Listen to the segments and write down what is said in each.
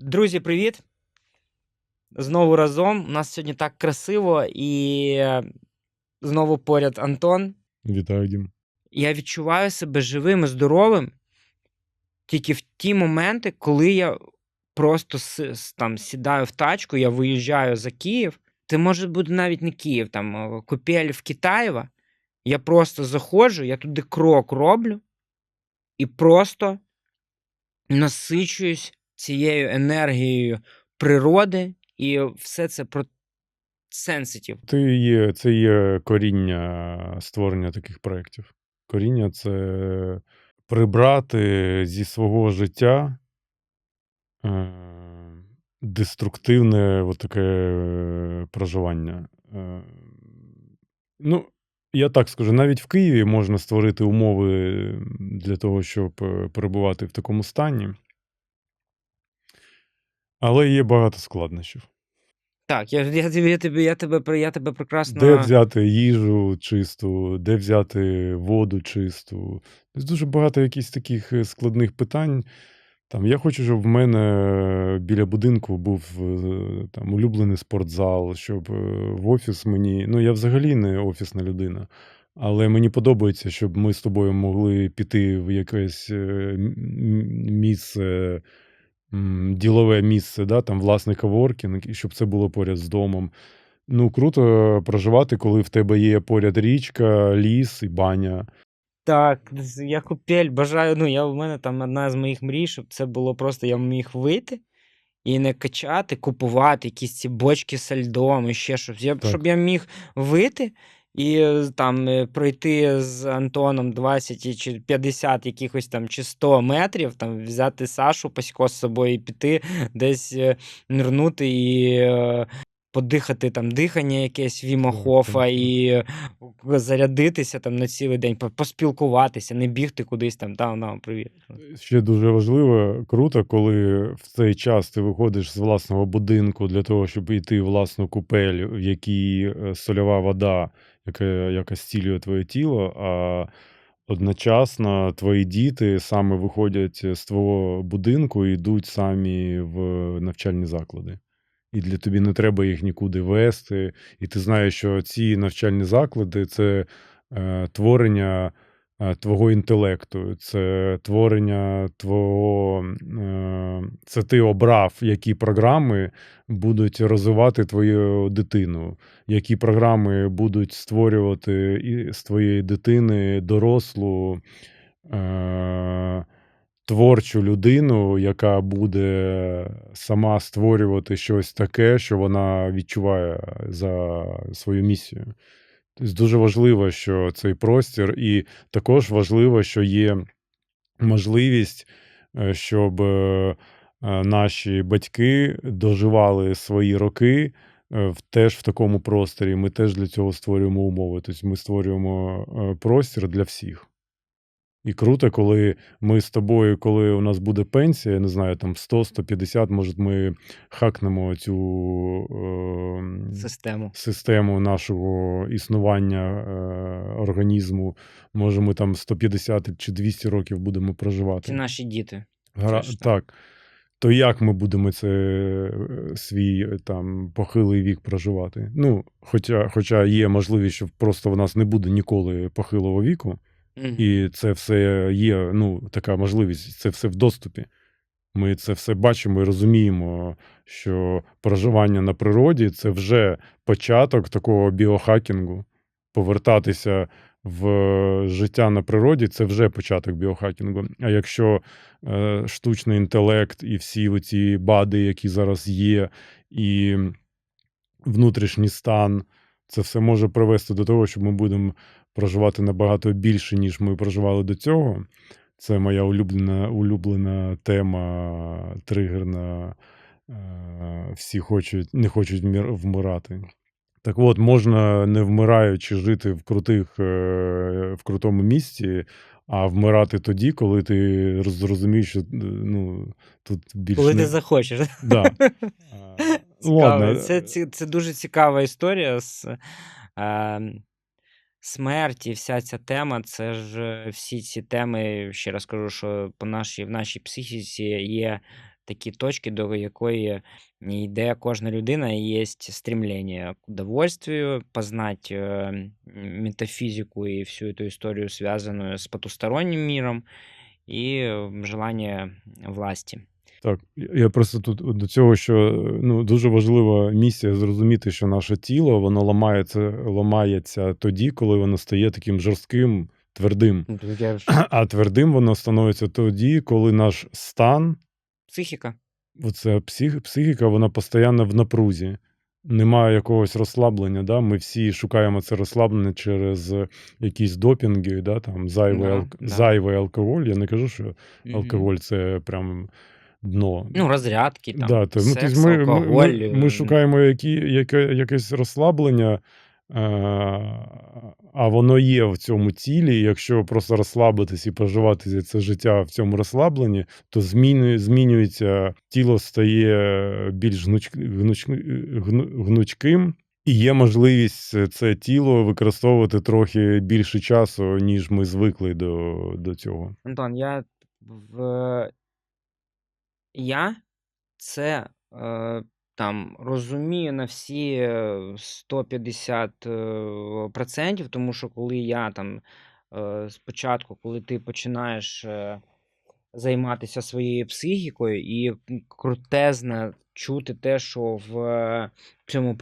Друзі, привіт! Знову разом. У нас сьогодні так красиво і е, знову поряд Антон. Вітаю, Дім. Я відчуваю себе живим і здоровим тільки в ті моменти, коли я просто там сідаю в тачку, я виїжджаю за Київ. Це може бути навіть не Київ, там е, купель в Китаєва. Я просто заходжу, я туди крок роблю і просто насичуюсь цією енергією природи, і все це про сенситів. Ти є, це є коріння створення таких проєктів. Коріння це прибрати зі свого життя е, деструктивне от таке е, проживання. Е, ну, я так скажу, навіть в Києві можна створити умови для того, щоб е, перебувати в такому стані. Але є багато складнощів. Так, я, я, я, тебе, я, тебе, я тебе прекрасно. Де взяти їжу чисту, де взяти воду чисту. Тобто дуже багато якихось таких е, складних питань. Там, я хочу, щоб в мене біля будинку був е, там, улюблений спортзал, щоб е, в офіс мені. Ну, я взагалі не офісна людина. Але мені подобається, щоб ми з тобою могли піти в якесь місце, ділове місце, да, там власний коворкінг, і щоб це було поряд з домом. Ну, круто проживати, коли в тебе є поряд річка, ліс і баня. Так, я купель бажаю. Ну, я в мене там одна з моїх мрій, щоб це було просто я міг вийти і не качати, купувати якісь ці бочки з льдом і ще щось. Я, Так. щоб я міг вийти і е, там е, пройти з Антоном 20 чи 50 якихось там чи 100 метрів, там взяти Сашу Пасько з собою і піти десь е, нирнути і. Е, Подихати там дихання якесь Віма Хофа і е, зарядитися там на цілий день, поспілкуватися, не бігти кудись там. Та, на, привіт. Ще дуже важливо, круто, коли в цей час ти виходиш з власного будинку для того, щоб йти в власну купель, в якій е, сольова вода, яка, яка зцілює твоє тіло, а одночасно твої діти саме виходять з твого будинку і йдуть самі в навчальні заклади. І для тобі не треба їх нікуди вести. І ти знаєш, що ці навчальні заклади це е, творення е, твого інтелекту, це творення твого. Е, це ти обрав, які програми будуть розвивати твою дитину, які програми будуть створювати з твоєї дитини дорослу. Е, творчу людину, яка буде сама створювати щось таке, що вона відчуває за свою місію. Дуже важливо, що цей простір, і також важливо, що є можливість, е, щоб е, е, наші батьки доживали свої роки в- теж в такому просторі. Ми теж для цього створюємо умови. Тобто ми створюємо простір для всіх. І круто, коли ми з тобою, коли у нас буде пенсія, я не знаю, там 100-150, може, ми хакнемо цю е, Систему. систему нашого існування е, організму. Може, ми там 150 чи 200 років будемо проживати. наші діти. Гра... Це Так. То як ми будемо це е, свій е, там похилий вік проживати? Ну, хоча, хоча є можливість, що просто в нас не буде ніколи похилого віку. Мгм. І це все є, ну, така можливість, це все в доступі. Ми це все бачимо і розуміємо, що проживання на природі це вже початок такого біохакінгу. Повертатися в життя на природі це вже початок біохакінгу. А якщо е, штучний інтелект і всі оці бади, які зараз є, і внутрішній стан, це все може привести до того, що ми будемо проживати набагато більше, ніж ми проживали до цього. Це моя улюблена, улюблена тема, тригерна. Е, Всі хочуть, не хочуть вмирати. Так от, можна не вмираючи жити в крутих, е, в крутому місці, а вмирати тоді, коли ти зрозумієш, що е, ну, тут більше. Коли не... ти захочеш. Да. Ладно. Це, це, це дуже цікава історія з е, смерті, вся ця тема. Це ж е, всі ці теми, ще раз кажу, що по нашій, в нашій психіці є такі точки, до якої йде кожна людина, і є стремление к удовольствию, познать э, метафизику и всю эту историю, связанную с потусторонним миром, и э, желание власти. Так, я просто тут до цього, що е, ну, дуже важлива місія зрозуміти, що наше тіло воно ламається, ламається тоді, коли воно стає таким жорстким, твердим. Ну, А твердим воно становиться тоді, коли наш стан, Психіка. оце псих, психіка, вона постійно в напрузі. Немає якогось розслаблення. Да? Ми всі шукаємо це розслаблення через якісь допінги, да? там, зайвий, Да, алк... да. зайвий алкоголь. Я не кажу, що алкоголь це прям дно. Ну, розрядки, там, Да, то, ну, секс, ми, алкоголь. ми, ми е, шукаємо які, яке, якесь розслаблення, е, а воно є в цьому тілі. Якщо просто розслабитись і проживати це життя в цьому розслабленні, то змінює, змінюється, тіло стає більш гнуч, гнуч, гну- гнучким. І є можливість це тіло використовувати трохи більше часу, ніж ми звикли до, до цього. Антон, я в я це е, там розумію на всі е, 150 е, процентів, тому що коли я там е, спочатку, коли ти починаєш е, займатися своєю психікою, і м, крутезно чути те, що в е, цьому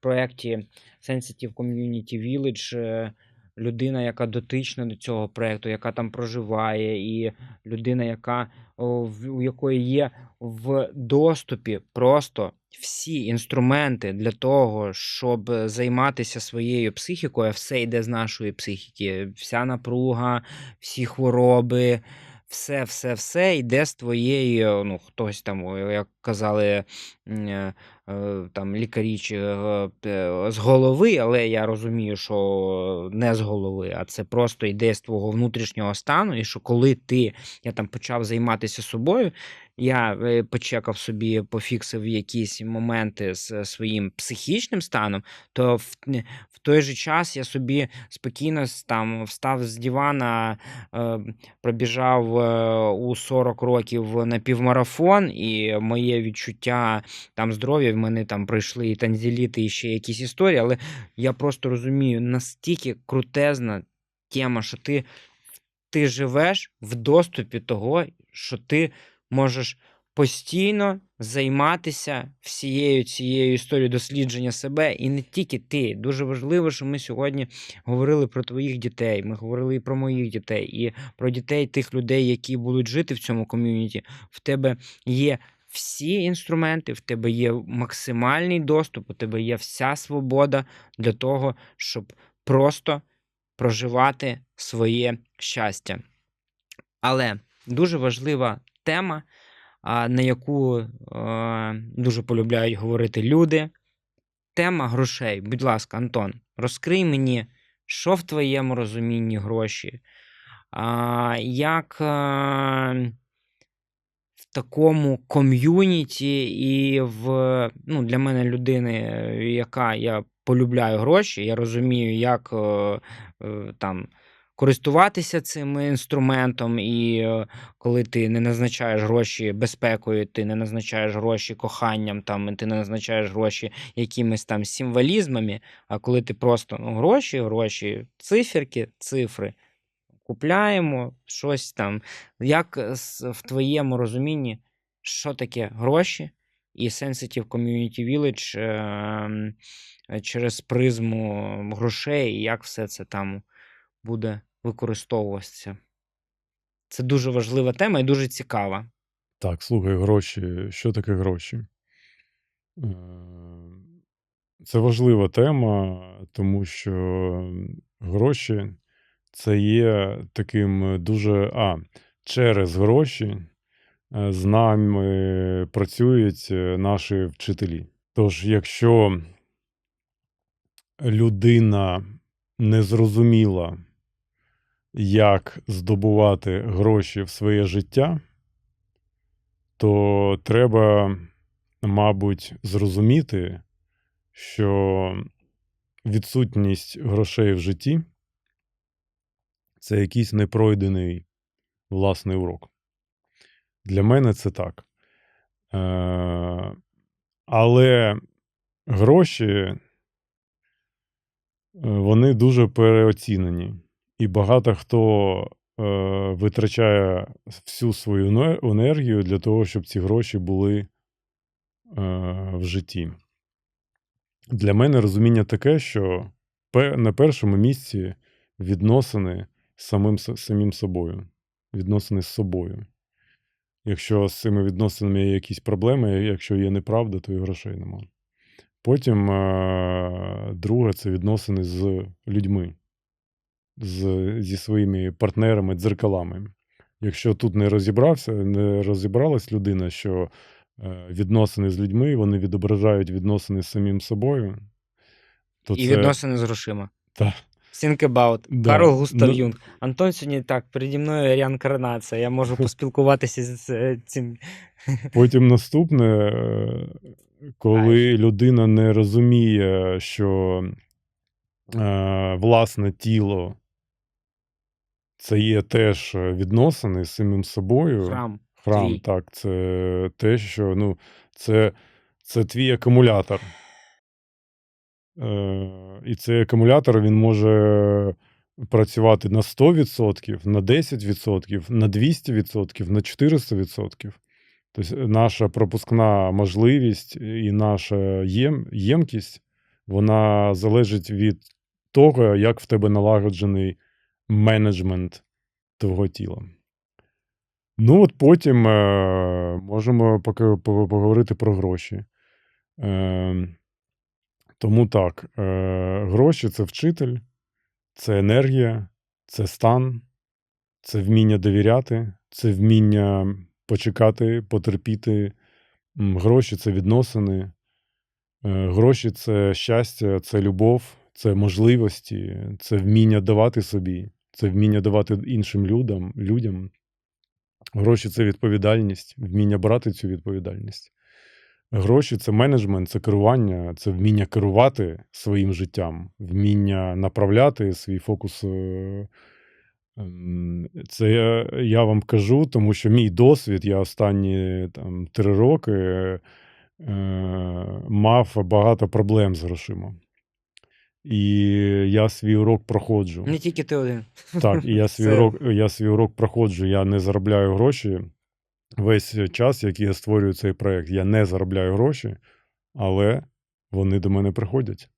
проєкті Sensitive Community Village е, людина, яка дотична до цього проєкту, яка там проживає, і людина, яка у якої є в доступі просто всі інструменти для того, щоб займатися своєю психікою, все йде з нашої психіки, вся напруга, всі хвороби. Все, все, все йде з твоєї, ну, хтось там, як казали е, там, лікарі е, е, з голови, але я розумію, що не з голови, а це просто йде з твого внутрішнього стану. І що коли ти я там почав займатися собою, я е, почекав собі, пофіксив якісь моменти з своїм психічним станом, то в, в той же час я собі спокійно там встав з дивана, е, пробіжав е, у 40 років на півмарафон, і моє відчуття там здоров'я в мене там пройшли і танзеліти, і ще якісь історії, але я просто розумію, настільки крутезна тема, що ти, ти живеш в доступі того, що ти можеш постійно займатися всією цією історією дослідження себе, і не тільки ти. Дуже важливо, що ми сьогодні говорили про твоїх дітей. Ми говорили і про моїх дітей, і про дітей тих людей, які будуть жити в цьому ком'юніті. В тебе є всі інструменти, в тебе є максимальний доступ, у тебе є вся свобода для того, щоб просто проживати своє щастя. Але дуже важлива тема, на яку дуже полюбляють говорити люди. Тема грошей. Будь ласка, Антон, розкрий мені, що в твоєму розумінні гроші? Як в такому ком'юніті і в ну, для мене людини, яка я полюбляю гроші, я розумію, як е, там користуватися цим інструментом, і е, коли ти не назначаєш гроші безпекою, ти не назначаєш гроші коханням, там, ти не назначаєш гроші якимись там символізмами, а коли ти просто ну, гроші, гроші, циферки, цифри. Купляємо щось там. Як в твоєму розумінні, що таке гроші і Sensitive Community Village е, через призму грошей, і як все це там буде використовуватися? Це дуже важлива тема і дуже цікава. Так, слухай, гроші. Що таке гроші? Е, Це важлива тема, тому що гроші це є таким дуже. А, через гроші е, з нами працюють е, наші вчителі. Тож, якщо людина не зрозуміла, як здобувати гроші в своє життя, то треба, мабуть, зрозуміти, що відсутність грошей в житті це якийсь непройдений власний урок. Для мене це так. Е, але гроші, е, вони дуже переоцінені. І багато хто е, витрачає всю свою енергію для того, щоб ці гроші були е, в житті. Для мене розуміння таке, що на першому місці відносини з самим, самим собою, відносини з собою. Якщо з цими відносинами є якісь проблеми, якщо є неправда, то і грошей нема. Потім е, друге це відносини з людьми, з, зі своїми партнерами, дзеркалами. Якщо тут не розібрався, не розібралась людина, що е, відносини з людьми вони відображають відносини з самим собою, то І це відносини з грошима. та, Think about. Да. Карл Густав Ну- Юнг. Антон сьогодні так, переді мною реінкарнація. Я можу поспілкуватися з е, цим. Потім наступне, е, коли людина не розуміє, що власне тіло це є теж відносини з самим собою. Храм. Храм, твій. так, це те, що ну, це, це твій акумулятор. Е, і цей акумулятор він може працювати на 100%, на 10%, на 200%, на 400%. Тобто наша пропускна можливість і наша єм, ємкість, вона залежить від того, як в тебе налагоджений менеджмент твого тіла. Ну, от потім е, можемо поговорити про гроші. Е, тому так, е, гроші це вчитель, це енергія, це стан, це вміння довіряти, це вміння почекати, потерпіти. Гроші це відносини. Е, Гроші це щастя, це любов, це можливості, це вміння давати собі, це вміння давати іншим людям. людям. Гроші це відповідальність, вміння брати цю відповідальність. Гроші це менеджмент, це керування, це вміння керувати своїм життям, вміння направляти свій фокус. е, ем, Це я, вам кажу, тому що мій досвід, я останні там, три роки е, мав багато проблем з грошима. І я свій урок проходжу. Не тільки ти один. Так, і я свій, Це- урок, я свій урок проходжу, я не заробляю гроші. Весь час, який я створюю цей проект, я не заробляю гроші, але вони до мене приходять.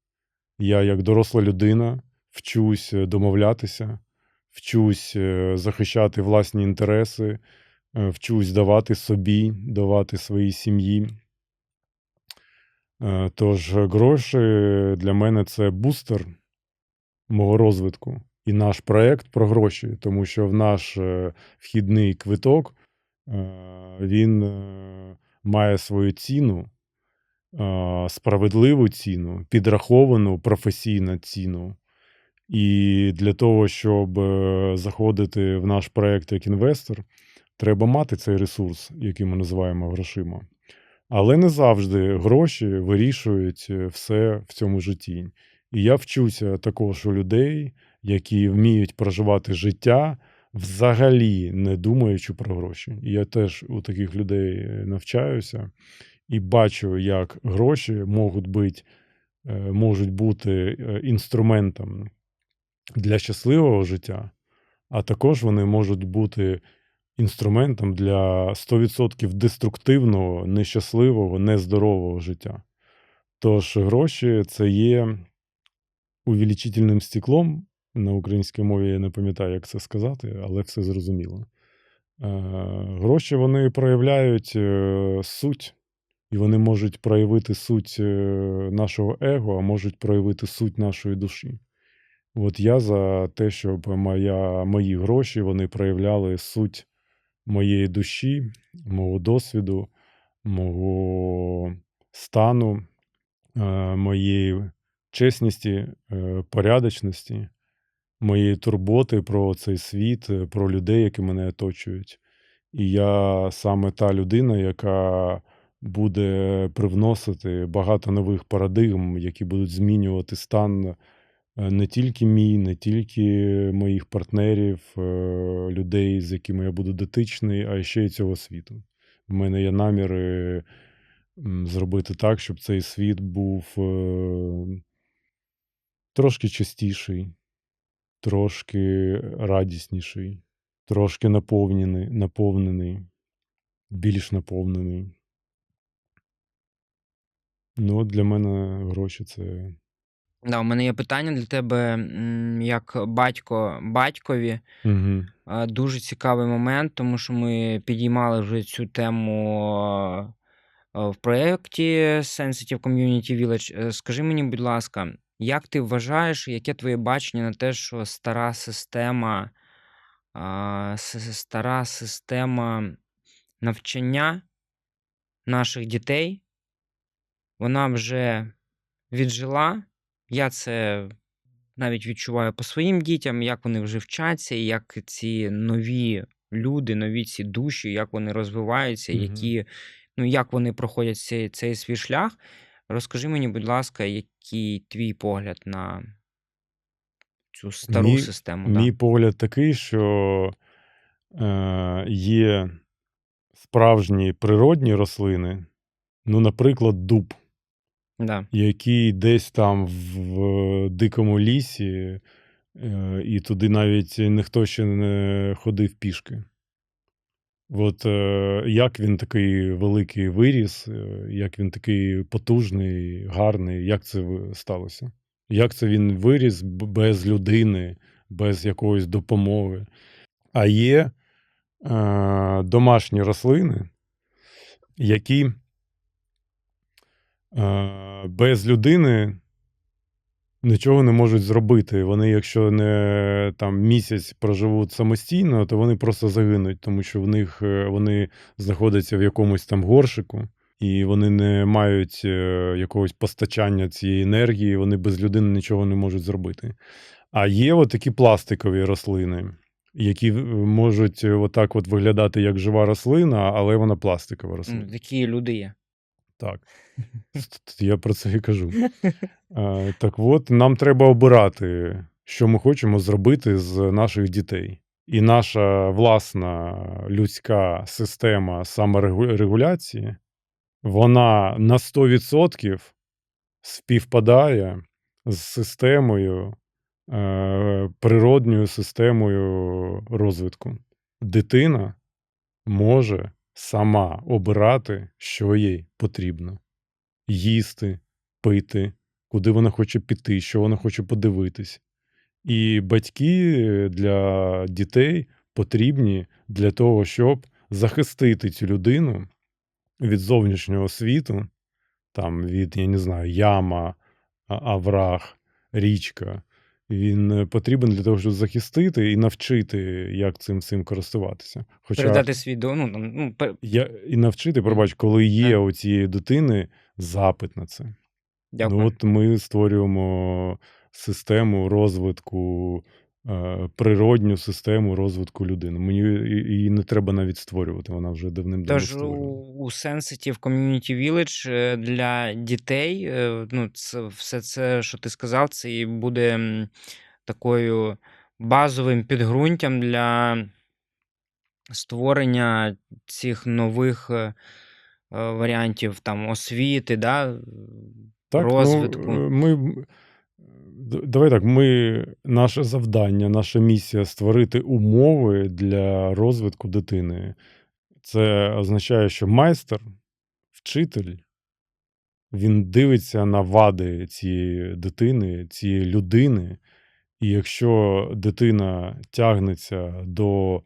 Я, як доросла людина, вчусь е, домовлятися, вчусь е, захищати власні інтереси, е, вчусь давати собі, давати своїй сім'ї. Е, Тож гроші для мене це бустер мого розвитку і наш проект про гроші, тому що в наш е, вхідний квиток е, він має свою ціну, справедливу ціну, підраховану професійну ціну. І для того, щоб заходити в наш проект як інвестор, треба мати цей ресурс, який ми називаємо грошима. Але не завжди гроші вирішують е, все в цьому житті. І я вчуся також у людей, які вміють проживати життя, взагалі не думаючи про гроші. І я теж у таких людей е, навчаюся і бачу, як гроші можуть бути, е, можуть бути інструментом для щасливого життя, а також вони можуть бути інструментом для 100% деструктивного, нещасливого, нездорового життя. Тож гроші це є увеличительним стеклом. На українській мові я не пам'ятаю, як це сказати, але все зрозуміло. Е, Гроші вони проявляють е, суть, і вони можуть проявити суть е, нашого его, а можуть проявити суть нашої душі. От я за те, щоб моя, мої гроші вони проявляли суть моєї душі, мого досвіду, мого стану, е, моєї чесності, е, порядочності, моєї турботи про цей світ, е, про людей, які мене оточують. І я саме та людина, яка буде привносити багато нових парадигм, які будуть змінювати стан не тільки мій, не тільки моїх партнерів, е, людей, з якими я буду дотичний, а ще й цього світу. В мене є наміри зробити так, щоб цей світ був е, трошки чистіший, трошки радісніший, трошки наповнений, наповнений, більш наповнений. Ну, от для мене гроші це. Да, у мене є питання для тебе, як батько батькові. Угу. Дуже цікавий момент, тому що ми підіймали вже цю тему е, в проєкті Sensitive Community Village. Е, Скажи мені, будь ласка, як ти вважаєш, яке твоє бачення на те, що стара система, стара система навчання наших дітей, вона вже віджила? Я це навіть відчуваю по своїм дітям, як вони вже вчаться, і як ці нові люди, нові ці душі, як вони розвиваються, Мгм. які, ну, як вони проходять цей, цей свій шлях. Розкажи мені, будь ласка, який твій погляд на цю стару Мій, систему? Да? мій погляд такий, що е, є справжні природні рослини, ну, наприклад, дуб, Да. який десь там в, дикому лісі, е, і туди навіть ніхто ще не ходив пішки. От е, як він такий великий виріс, е, як він такий потужний, гарний, як це сталося? Як це він виріс без людини, без якоїсь допомоги? А є е, домашні рослини, які без людини нічого не можуть зробити. Вони, якщо не там місяць проживуть самостійно, то вони просто загинуть, тому що в них е, вони знаходяться в якомусь там горшику, і вони не мають е, якогось постачання цієї енергії, вони без людини нічого не можуть зробити. А є от такі пластикові рослини, які можуть е, отак от виглядати як жива рослина, але вона пластикова рослина. Такі люди є. Так. Я про це і кажу. Так от, нам треба обирати, що ми хочемо зробити з наших дітей. І наша власна людська система саморегуляції, вона на 100% співпадає з системою, е, природньою системою розвитку. Дитина може сама обирати, що їй потрібно: їсти, пити, куди вона хоче піти, що вона хоче подивитись. І батьки для дітей потрібні для того, щоб захистити цю людину від зовнішнього світу, там від, я не знаю, яма, авраг, річка. Він е, потрібен для того, щоб захистити і навчити, як цим всім користуватися. Хоча Передати свій до, ну, ну, пер- я і навчити, пробач, коли є Так. у цієї дитини запит на це. Дякую. Ну, от ми створюємо систему розвитку, природню систему розвитку людини. Мені її не треба навіть створювати, вона вже давним-давно Тож створена. у Sensitive Community Village е, для дітей, е, ну, це, все це, що ти сказав, це і буде такою базовим підґрунтям для створення цих нових е, е, варіантів там, освіти, да, Так, розвитку. ну, е, ми, давай так, ми, наше завдання, наша місія створити умови для розвитку дитини. Це означає, що майстер, вчитель, він дивиться на вади цієї дитини, цієї людини. І якщо дитина тягнеться до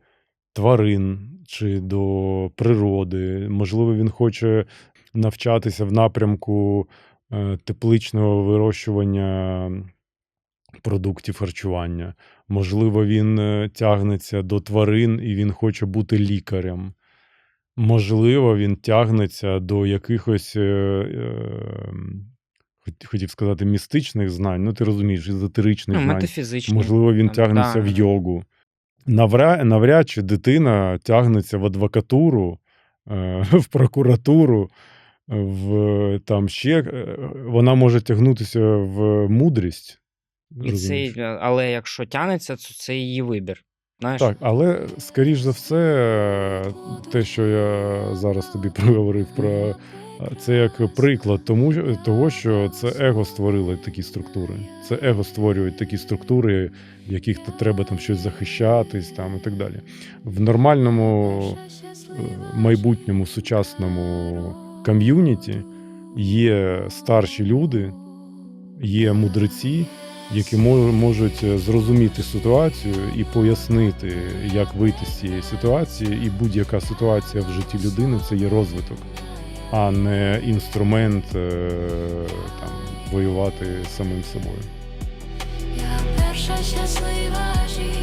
тварин чи до природи, можливо, він хоче навчатися в напрямку е, тепличного вирощування продуктів харчування. Можливо, він е, тягнеться до тварин і він хоче бути лікарем. Можливо, він тягнеться до якихось, е, е, хотів сказати, містичних знань, ну ти розумієш, езотеричних Ну, знань. Можливо, він тягнеться да, в йогу. Навряд, навряд чи дитина тягнеться в адвокатуру, е, в прокуратуру, в там ще. Вона може тягнутися в мудрість. І цей, але якщо тянеться, то це її вибір. Знаєш? Так, але скоріш за все, те, що я зараз тобі проговорив про це як приклад тому, того, що це его створило такі структури. Це его створюють такі структури, в яких треба там щось захищатись, там і так далі. В нормальному е, майбутньому сучасному ком'юніті є старші люди, є мудреці, які мо- можуть е, зрозуміти ситуацію і пояснити, як вийти з цієї ситуації. І будь-яка ситуація в житті людини це є розвиток, а не інструмент е, там, воювати самим собою. Я перша щаслива жінка.